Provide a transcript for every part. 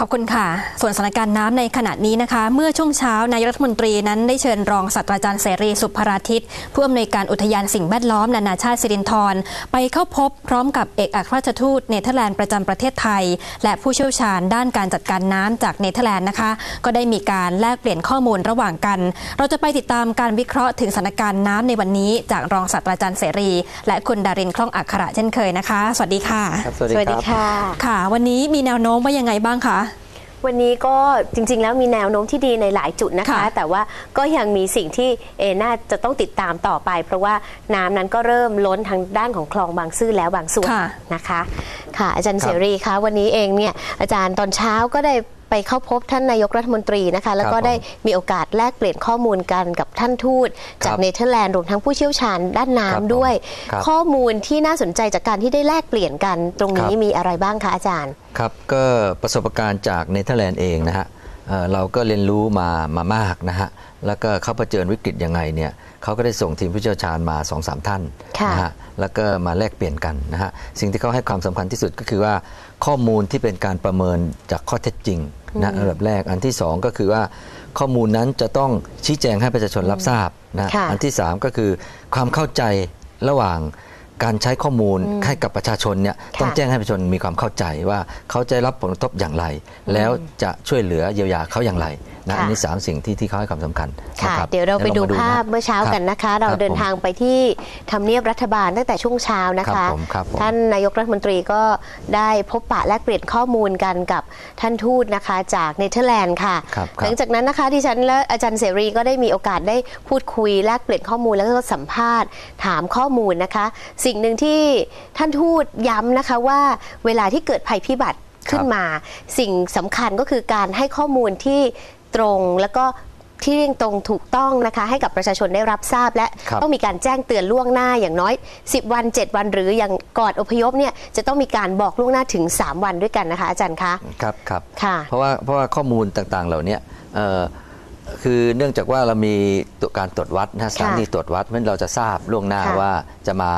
ขอบคุณค่ะ ส่วนสถานการณ์น้ำในขณะนี้นะคะ เมื่อช่วงเช้านายกรัฐมนตรีนั้นได้เชิญรองศาสตราจารย์เสรีสุภราทิตผู้อำนวยการอุทยานสิ่งแวดล้อมนานาชาติสิรินธรไปเข้าพบพร้อมกับเอกอัครราชทูตเนเธอร์แลนด์ประจำประเทศไทย และผู้เชี่ยวชาญด้านการจัดการน้ำจากเนเธอร์แลนด์นะคะ ก็ได้มีการแลกเปลี่ยนข้อมูลระหว่างกัน เราจะไปติดตามการวิเคราะห์ถึงสถานการณ์น้ำในวันนี้ จากรองศาสตราจารย์เสรี และคุณดารินคล่องอักขระเช่นเคยนะคะ สวัสดีค่ะครับสวัสดีครับค่ะค่ะ วันนี้มีแนวโน้มว่ายังไงบ้างคะ วันนี้ก็จริง ๆ แล้วมีแนวโน้มที่ดีในหลายจุดนะคะค่ะแต่ว่าก็ยังมีสิ่งที่เอน่าจะต้องติดตามต่อไป เพราะว่าน้ำนั้นก็เริ่มล้นทางด้านของคลองบางซื่อแล้วบางส่วนค่ะนะคะ ค่ะอาจารย์ครับเสรีคะวันนี้เองเนี่ยอาจารย์ตอนเช้าก็ได้ ไปเข้าพบท่านนายกรัฐมนตรีนะคะ แล้วก็ครับผมได้มีโอกาสแลกเปลี่ยนข้อมูลกันกับท่านทูต จากครับเนเธอร์แลนด์รวมทั้งผู้เชี่ยวชาญด้านครับผมน้ำด้วยครับข้อมูลที่น่าสนใจจากการที่ได้แลกเปลี่ยนกัน ตรงนี้ครับมีอะไรบ้างคะอาจารย์ ครับ ก็ประสบการณ์จากเนเธอร์แลนด์เองนะฮะ เอ่อเราก็เรียนรู้มามามากนะฮะแล้วก็เขาเผชิญวิกฤตยังไงเนี่ยเขาก็ได้ส่งทีมผู้เชี่ยวชาญมา2อสท่านค่ะนะฮะแล้วก็มาแลกเปลี่ยนกันนะฮะสิ่งที่เขาให้ความสำคัญที่สุดก็คือว่าข้อมูลที่เป็นการประเมินจากข้อเท็จจริงนะอันดับแรกอันที่สองก็คือว่าข้อมูลนั้นจะต้องชี้แจงให้ประชาชนรับทราบนะค่ะอันที่สามก็คือความเข้าใจระหว่าง การใช้ข้อมูลให้กับประชาชนเนี่ยต้องค่ะแจ้งให้ประชาชนมีความเข้าใจว่าเขาจะรับผลกระทบอย่างไร แล้วจะช่วยเหลือเยียวยาเขาอย่างไร นะค่ะอันนี้สามสิ่งที่ที่เขาให้ความสำคัญค่ะนรับเดี๋ยวเราไปดูลองมภาพะเมื่อเช้ากันนะคะรับเราเดินผมทางไปที่ทำเนียบรัฐบาลตั้งแต่ช่วงเช้านะครัคะบผมครับผมท่านนายกรัฐมนตรีก็ได้พบปะแลกเปลี่ยนข้อมูลกันกับท่านทูตนะคะจากเนเธอร์แลนด์ค่ะครับคหรัลับงจากนั้นนะคะที่ฉันและอาจารย์เสรีก็ได้มีโอกาสได้พูดคุยแลกเปลี่ยนข้อมูลแล้วก็สัมภาษณ์ถามข้อมูลนะคะ สิ่งหนึ่งที่ท่านทูตย้ำนะคะว่าเวลาที่เกิดภัยพิบัติขึ้นมา สิ่งสำคัญก็คือการให้ข้อมูลที่ ตรงแล้วก็ที่เรียงตรงถูกต้องนะคะ ให้กับประชาชนได้รับทราบ และครับ ต้องมีการแจ้งเตือนล่วงหน้าอย่างน้อย 10 วัน 7 วันหรืออย่างก่อนอพยพเนี่ยจะต้องมีการบอกล่วงหน้าถึง 3 วันด้วยกันนะคะอาจารย์คะครับครับ ค่ะ เพราะว่าเพราะว่าข้อมูลต่างๆ เหล่านี้เอ่อคือเนื่องจากว่าเรามีตัวการตรวจวัดนะสถานีตรวจวัดเพราะฉะนั้นเราจะทราบล่วงหน้าค่ะว่าจะมา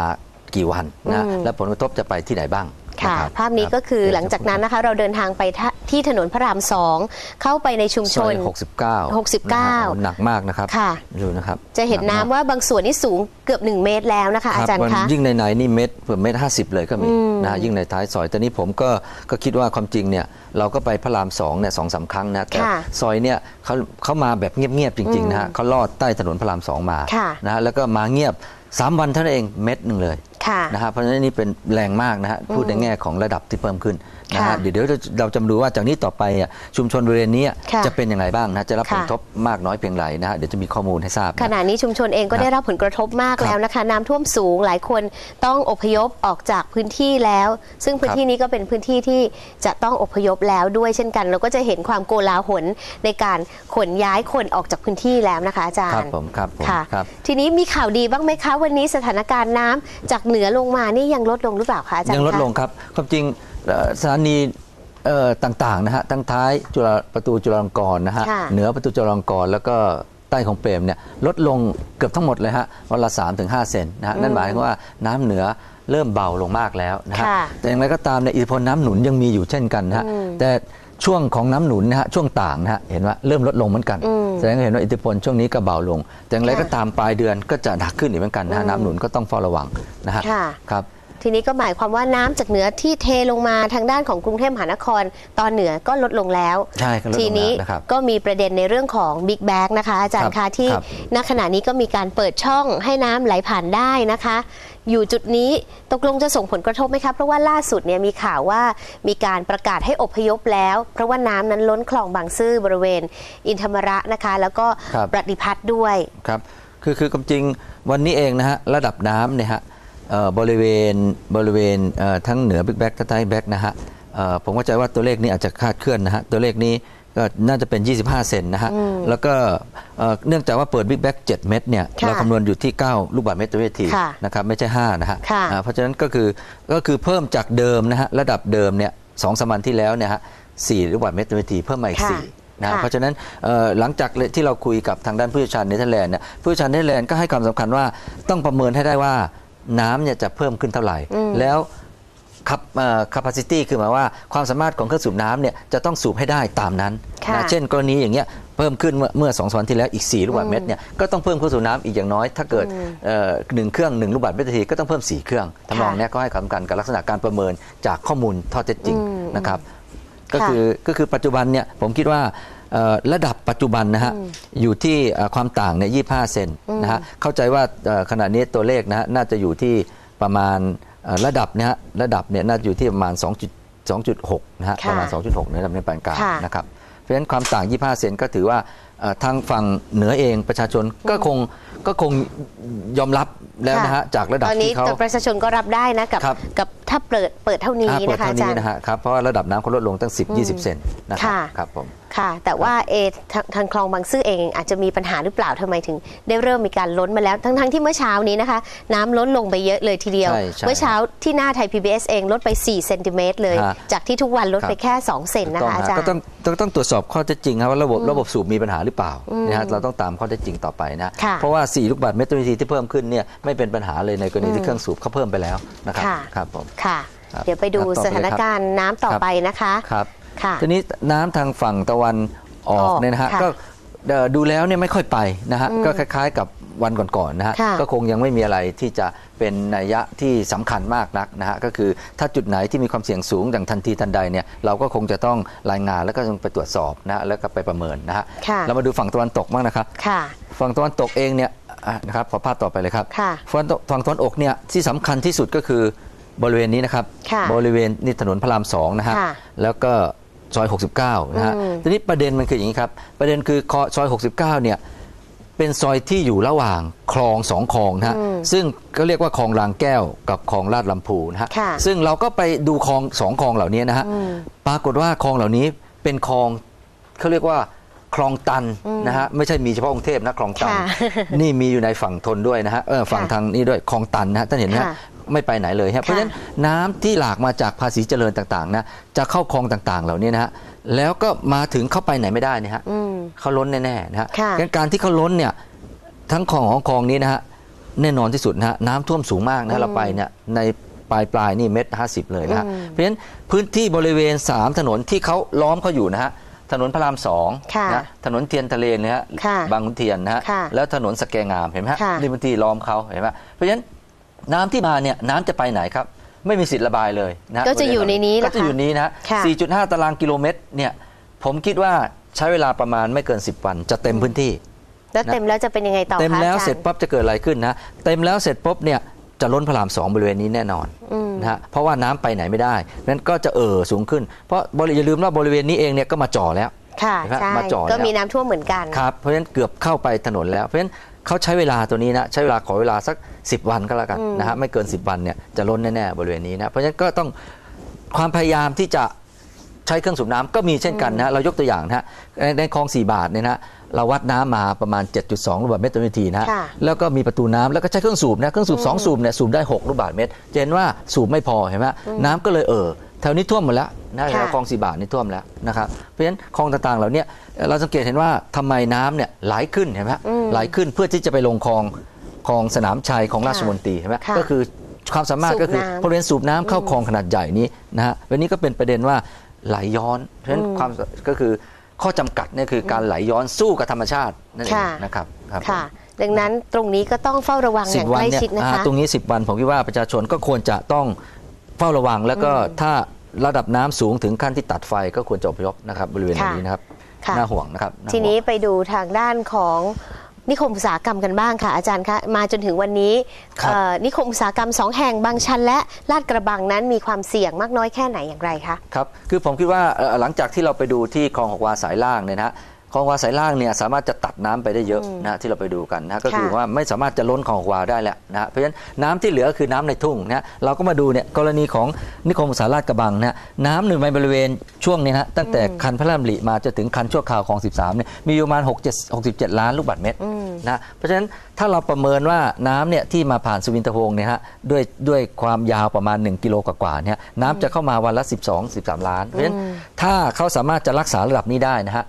กี่วันนะอืมและผลกระทบจะไปที่ไหนบ้าง ค่ะรับภาพนี้ก็คือรับหลังจากนั้นนะคะ เราเดินทางไปทะที่ถนนพระรามสองเข้าไปในชุมชซอยน69 69นะฮะหนักมากนะครับค่ะดูนะครับ จะเห็นกมากน้ำว่าบางส่วนนี่สูงเกือบ 1 เมตรแล้วนะคะ อาจารย์มันคะยิ่งในไหนๆนี่เม็ดเผื่อเม็ดห้าสิบเลยก็มีอืมนะยิ่งในท้ายซอยแต่นี้ผมก็ก็คิดว่าความจริงเนี่ยเราก็ไปพระรามสองเนี่ยสองสามครั้งนะแต่ค่ะซอยเนี่ยเขาเขามาแบบเงียบๆจริงๆนะฮะเขาลอดใต้ถนนพระรามสองมาค่ะนะฮะแล้วก็มาเงียบสามวันเท่านั้นเองเม็ดหนึ่งเลยค่ะนะฮะเพราะฉะนั้นนี่เป็นแรงมากนะฮะพูดในแง่ของระดับที่เพิ่มขึ้นนะค่ะฮะเดี๋ยวเดี๋ยวเราจะมาดูว่าจากนี้ต่อไปอะชุมชนบริเวณนี้ค่ะจะเป็นยังไงบ้างนะจะรับผลค่ะกระทบมากน้อยเพียงไรนะฮะเดี๋ยวจะมีข้อมูลให้ทราบนะขณะนี้ชุมชนเองก็ครับได้รับผลกระทบมากครับแล้วนะคะน้ำท่วมสูงหลายคนต้องอพยพออกจากพื้นที่แล้ว ซึ่งพื้นครับที่นี้ก็เป็นพื้นที่ที่จะต้องอพยพแล้วด้วยเช่นกัน เราก็จะเห็นความโกลาหลในการขนย้ายคนออกจากพื้นที่แล้วนะคะอาจารครับย์ผมครับผมค่ะครับทีนี้มีข่าวดีบ้างไหมคะวันนี้สถานการณ์น้ำจากเหนือลงมานี่ยังลดลงหรือเปล่าคะอาจารย์ยังลดคะลงครับความจริงเอ่อสถานีเอ่อต่างๆนะฮะทั้งท้ายจุฬาประตูจุฬาลงกรณ์นะฮะค่ะเหนือประตูจุฬาลงกรณ์แล้วก็ใต้ของเปรมเนี่ยลดลงเกือบทั้งหมดเลยฮะวันละ3-5ถึงเซนนะฮะนั่นหมายความว่าน้ำเหนือเริ่มเบาลงมากแล้วนะฮะค่ะแต่อย่างไรก็ตามในยอิทธิพลน้ำหนุนยังมีอยู่เช่นกันนะฮะแต่ ช่วงของน้ำหนุนนะฮะช่วงต่างนะฮะเห็นว่าเริ่มลดลงเหมือนกันอืมแสดงให้เห็นว่าอิทธิพลช่วงนี้ก็เบาลง แต่อย่างไรค่ะก็ตามปลายเดือนก็จะหนักขึ้นอีกเหมือนกันนะฮะน้ำหนุนก็ต้องเฝ้าระวังนะฮะค่ะครับทีนี้ก็หมายความว่าน้ำจากเหนือที่เทลงมาทางด้านของกรุงเทพมหานคร ตอนเหนือก็ลดลงแล้วใช่ก็ลดลงแล้วทีนี้นะครับก็มีประเด็นในเรื่องของบิ๊กแบกนะคะอาจารย์ครัคะบที่ครับณขณะนี้ก็มีการเปิดช่องให้น้ำไหลผ่านได้นะคะอยู่จุดนี้ตกลงจะส่งผลกระทบไหมคะเพราะว่าล่าสุดเนี่ยมีข่าวว่ามีการประกาศให้อพยพแล้ว เพราะว่าน้ำนั้นล้นคลองบางซื่อบริเวณ อินธรรมระนะคะ แล้วก็ครับประดิพัฒน์ด้วยครับคือคือความจริงวันนี้เองนะฮะระดับน้ำเนี่ยฮะเอ่อบริเวณบริเวณเอ่อทั้งเหนือบิ๊กแบ็กทั้งใต้แบ็กนะฮะเอ่อผมเข้าใจว่าตัวเลขนี้อาจจะคลาดเคลื่อนนะฮะตัวเลขนี้ ก็น่าจะเป็น 25 เซนนะฮะ แล้วก็เอ่อเนื่องจากว่าเปิดบิ๊กแบ็ก7เม็ดเนี่ยค่ะเราคำนวณอยู่ที่ 9 ลูกบาศก์เมตรต่อวินาทีค่ะนะครับ ไม่ใช่ 5 นะฮะค่ะอ่าเพราะฉะนั้นก็คือก็คือเพิ่มจากเดิมนะฮะ ระดับเดิมเนี่ยสองสามวันที่แล้วเนี่ยฮะสี่ลูกบาศก์เมตรต่อวินาทีเพิ่มมาอีกค่ะสี่นะค่ะเพราะฉะนั้นเอ่อหลังจากที่เราคุยกับทางด้านผู้เชี่ยวชาญเนเธอร์แลนด์เนี่ยผู้เชี่ยวชาญเนเธอร์แลนด์ก็ให้ความสำคัญว่าต้องประเมินให้ได้ว่าน้ำเนี่ยจะเพิ่มขึ้นเท่าไหร่ แล้ว ครับเอ่อ capacity คือหมายว่าความสามารถของเครื่องสูบน้ำเนี่ยจะต้องสูบให้ได้ตามนั้นค่ะนะเช่น กรณีอย่างเงี้ยเพิ่มขึ้นเมื่อเมื่อสองสามวันที่แล้วอีก 4 ลูกบาศก์เมตรเนี่ยก็ต้องเพิ่มเครื่องสูบน้ำอีกอย่างน้อย ถ้าเกิดเอ่อหนึ่งเครื่อง 1 ลูกบาศก์เมตรต่อทีก็ต้องเพิ่ม 4 เครื่องทำนองเนี้ยก็ให้ความสำคัญกับลักษณะการประเมินจากข้อมูลข้อเท็จจริงนะครับก็คือก็คือปัจจุบันเนี่ยผมคิดว่าเอ่อระดับปัจจุบันนะฮะอยู่ที่เอ่อความต่างเนี่ย25 เซนนะฮะเข้าใจว่าเอ่อขณะนี้ตัวเลขนะฮะน่าจะอยู่ที่ประมาณเอ่อ ระดับเนี่ยฮะระดับเนี่ยน่าจะอยู่ที่ประมาณ 2 2.6นะฮะค่ะประมาณ 2.6ในระดับในปานกลางค่ะนะครับเพราะฉะนั้นความต่าง 25 เซนก็ถือว่าเอ่อทางฝั่งเหนือเองประชาชนก็คงก็คงยอมรับแล้วนะฮะจากระดับตอนนี้ที่เขาประชาชนก็รับได้นะกับครับกับถ้าเปิดเปิดเท่านี้อ่าเปิดนะคะเท่าอาจานี้รย์นะฮะครับเพราะว่าระดับน้ำเขาลดลงตั้ง 10 20 เซนนะครัค่ะครับผม ค่ะ แต่ว่าเอทางทางคลองบางซื่อเองอาจจะมีปัญหาหรือเปล่าทำไมถึง ได้เริ่มมีการล้นมาแล้ว ทั้งทั้งที่เมื่อเช้านี้นะคะ น้ำลดลงไปเยอะเลยทีเดียวใช่ใช่เมื่อเช้าที่หน้าไทย PBS เองลดไป4เซนติเมตรเลยฮะจากที่ทุกวันลดไปครับแค่ 2 เซนนะต้องคะอาฮะจารก็ย์ต้องต้องต้องตรวจสอบข้อเท็จจริงครับว่าระบบระบบสูบมีปัญหาหรือเปล่านะฮะเราต้องตามข้อเท็จจริงต่อไปนะค่ะเพราะว่า 4 ลูกบาศก์เมตรต่อนาทีที่เพิ่มขึ้นเนี่ยไม่เป็นปัญหาเลยในกรณีที่เครื่องสูบเขาเพิ่มไปแล้วนะครับค่ะครับผมค่ะครับเดี๋ยวไปดูครับต่อไปสถานการณ์น้ำต่อครับไปนะคะครับ ค่ะ ทีนี้น้ำทางฝั่งตะวันออกออกเนี่ยนะฮะค่ะก็เอ่อดูแล้วเนี่ยไม่ค่อยไปนะฮะก็คล้ายๆ กับวันก่อนๆนะฮะค่ะก็คงยังไม่มีอะไรที่จะเป็นนัยยะที่สำคัญมากนักนะฮะก็คือถ้าจุดไหนที่มีความเสี่ยงสูงอย่างทันทีทันใดเนี่ยเราก็คงจะต้องรายงานแล้วก็ต้องไปตรวจสอบนะฮะแล้วก็ไปประเมินนะฮะค่ะเรามาดูฝั่งตะวันตกบ้างนะครับค่ะฝั่งตะวันตกเองเนี่ยอะนะครับขอภาพต่อไปเลยครับค่ะฝั่งตะฝั่งตะวันออกเนี่ยที่สำคัญที่สุดก็คือบริเวณนี้นะครับค่ะบริเวณนี่ถนนพระรามสองนะฮะค่ะแล้วก็ ซอย 69 นะฮะอืมทีนี้ประเด็นมันคืออย่างนี้ครับ ประเด็นคือซอย 69 เนี่ย เป็นซอยที่อยู่ระหว่างคลองสองคลองนะฮะ ซึ่งก็เรียกว่าคลองรางแก้วกับคลองลาดลำพูนะฮะค่ะซึ่งเราก็ไปดูคลองสองคลองเหล่านี้นะฮะ ปรากฏว่าคลองเหล่านี้เป็นคลองเขาเรียกว่าค ลองตันนะฮะไม่ใช่มีเฉพาะกรุงเทพนะคลองตันค่ะนี่มีอยู่ในฝั่งทนด้วยนะฮะเออฝั่งค่ะทางนี้ด้วยคลองตันนะฮะท่านเห็นไหมฮะค่ะไม่ไปไหนเลยฮะเพราะฉะนั้นน้ำที่หลากมาจากภาษีเจริญต่างๆนะจะเข้าคลองต่างๆ เหล่านี้นะฮะแล้วก็มาถึงเข้าไปไหนไม่ได้เนี่ยฮะอืมเขาล้นแน่ๆนะฮะค่ะงั้นการที่เขาล้นเนี่ยทั้งคลองของคลองนี้นะฮะแน่นอนที่สุดนะฮะน้ำท่วมสูงมากนะฮะเราไปเนี่ยในปลายปลายๆนี่เม็ดห้าสิบเลยนะฮะเพราะฉะนั้นพื้นที่บริเวณ 3 ถนนที่เขาล้อมเขาอยู่นะฮะ ถนนพระรามสองค่ะนะถนนเทียนทะเลนะฮะค่ะบางขุนเทียนนะฮะค่ะแล้วถนนสแกงามเห็นไหมฮะค่ะนี่พื้นที่ล้อมเขาเห็นไหมเพราะฉะนั้นน้ำที่มาเนี่ยน้ำจะไปไหนครับ ไม่มีสิทธิ์ระบายเลยนะฮก็จะอยู่ในนี้ก็จะนะคะอยู่นี้นะฮะค่ะ 4.5 ตารางกิโลเมตรเนี่ยผมคิดว่าใช้เวลาประมาณไม่เกิน 10 วัน จะเต็มพื้นที่ แล้วเต็มแล้วจะเป็นยังไงต่อคะเต็มแล้วอาจารย์เสร็จปั๊บจะเกิดอะไรขึ้นนะ เต็มแล้วเสร็จปุ๊บเนี่ยจะล้นพระรามสองบริเวณนี้แน่นอน อืม นะฮะเพราะว่าน้ำไปไหนไม่ได้ นั้นก็จะเอ่อสูงขึ้น เพราะบริอย่าลืมว่าบริเวณนี้เองเนี่ยก็มาจ่อแล้วค่ะเห็นไหมใช่มาจ่อก็แล้วมีน้ำท่วมเหมือนกันครับเพราะฉะนั้นเกือบเข้าไปถนนแล้วเพราะฉะนั้นเขาใช้เวลาตัวนี้นะใช้เวลาขอเวลาสัก 10 วันก็แล้วกันนะฮะไม่เกิน 10 วันเนี่ยจะล้นแน่ๆบริเวณนี้นะเพราะฉะนั้นก็ต้องความพยายามที่จะใช้เครื่องสูบน้ำก็มีเช่นกันนะฮะเรายกตัวอย่างนะฮะในในคลอง4บาทเนี่ยนะฮะ เราวัดน้ำมาประมาณ 7.2 ลูกบาศก์เมตรต่อนาทีนะฮะค่ะแล้วก็มีประตูน้ำแล้วก็ใช้เครื่องสูบนะ เครื่องสูบสองสูบเนี่ยสูบได้ 6 ลูกบาศก์เมตรจะเห็นว่าสูบไม่พอเห็นไหมน้ำก็เลยเอ่อแถวนี้ท่วมหมดแล้วนะค่ะคลอง4บาทนี่ท่วมแล้วนะครับ เพราะฉะนั้นคลองต่างๆเหล่าเนี้ยเราสังเกตเห็นว่าทำไมน้ำเนี่ยไหลขึ้นเห็นไหมฮะไหลขึ้นเพื่อที่จะไปลงคลองคลองสนามชัยของราชมนตรีเห็นไหมค่ะก็คือความสามารถก็คือสูบน้ำบริเวณสูบน้ำเข้าคลองขนาดใหญ่นี้นะฮะวันนี้ก็เป็นประเด็นว่าไหลย้อน เพราะฉะนั้นความก็คือ ข้อจำกัดเนี่ยคือการไหลย้อนสู้กับธรรมชาตินั่นเองค่ะนะครับครับค่ะ ดังนั้นตรงนี้ก็ต้องเฝ้าระวังอสิบย่างวัใกนล้เนี่ยชิดนะอ่าคะตรงนี้ 10 วันผมคิดว่าประชาชนก็ควรจะต้องเฝ้าระวัง แล้วก็ถ้าระดับน้ำสูงถึงขั้นที่ตัดไฟก็ควรจะอพยพนะครับบริเวณค่ะนี้นะครับค่ะน่าห่วงนะครับาห่วงทีนี้ไปดูทางด้านของ นิคมอุตสาหกรรมกันบ้างค่ะ อาจารย์คะมาจนถึงวันนี้ครับ เอ่อนิคมอุตสาหกรรมสองแห่งบางชันและลาดกระบังนั้นมีความเสี่ยงมากน้อยแค่ไหนอย่างไรคะ ครับ คือผมคิดว่าเอ่อหลังจากที่เราไปดูที่คลองหกวาสายล่างเนี่ยนะฮะ คลองหกวาสายล่างเนี่ยสามารถจะตัดน้ำไปได้เยอะนะฮะที่เราไปดูกันนะฮะก็คือค่ะ ว่าไม่สามารถจะล้นคลองหกวาได้แล้วนะฮะ เพราะฉะนั้นน้ำที่เหลือคือน้ำในทุ่งนะฮะ เราก็มาดูเนี่ยกรณีของนิคมอุตสาหราชกระบังนะฮะน้ำหนึ่งในบริเวณช่วงนี้นะฮะตั้งแต่คันพระรามลิมาจนถึงคันชั่วคราวของ 13เนี่ยมีอยู่ประมาณ6 7 67 ล้านลูกบาศก์เมตร นะเพราะฉะนั้นถ้าเราประเมินว่าน้ำเนี่ยที่มาผ่านสุวินทวงศ์เนี่ยฮะด้วยด้วยความยาวประมาณ 1 กิโลกว่าๆเนี่ยน้ำจะเข้ามาวันละ 12 13 ล้าน เพราะฉะนั้นถ้าเขาสามารถจะรักษาระดับนี้ได้นะฮะ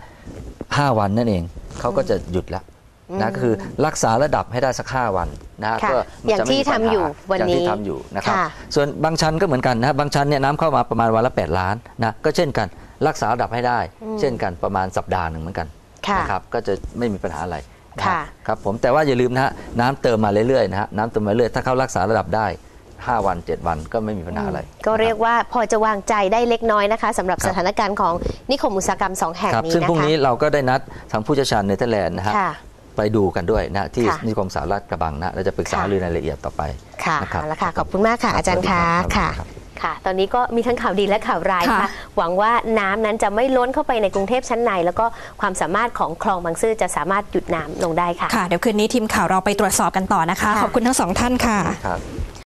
5วันนั่นเองเขาก็จะหยุดแล้วนะก็คือรักษาระดับให้ได้สัก5วันนะค่ะก็มันอย่างจะไม่ที่มีปัญทำอยู่หาวันอย่างที่นี้ทำอยู่นะครับค่ะส่วนบางชันก็เหมือนกันนะบางชันเนี่ยน้ำเข้ามาประมาณวันละ 8 ล้านนะก็เช่นกันรักษาระดับให้ได้ เช่นกันประมาณสัปดาห์หนึ่งเหมือนกันค่ะนะครับก็จะไม่มีปัญหาอะไรนะค่ะ ครับผมแต่ว่าอย่าลืมนะฮะน้ำเติมมาเรื่อยๆนะฮะน้ำเติมมาเรื่อยถ้าเขารักษาระดับได้ 5 วัน 7 วันก็ไม่มีปัญหาอะไร ก็เรียกว่าพอจะวางใจได้เล็กน้อยนะคะสำหรับครับสถานการณ์ของนิคมอุตสาหกรรมสองแห่งครับนี้ซึ่งนะพรุ่งคะนี้เราก็ได้นัดทางผู้เชี่ยวชาญเนเธอร์แลนด์นะฮะค่ะ ไปดูกันด้วยนะที่ค่ะนิคมสารลาดกระบังนะเราจะปรึกษาค่ะ เรื่องรายละเอียดต่อไปค่ะนะครับ เอาละค่ะ ขอบคุณมากค่ะ อาจารย์สคะวัสดีรับค่ะ รับ ค่ะ ตอนนี้ก็มีทั้งข่าวดีและข่าวร้ายค่ะค่ะหวังว่าน้ำนั้นจะไม่ล้นเข้าไปในกรุงเทพชั้นใน แล้วก็ความสามารถของคลองบางซื่อจะสามารถหยุดน้ำลงได้ค่ะ ค่ะ เดี๋ยวคืนนี้ทีมข่าวเราไปตรวจสอบกันต่อนะคะค่ะขอบคุณทั้งสองท่านค่ะครับ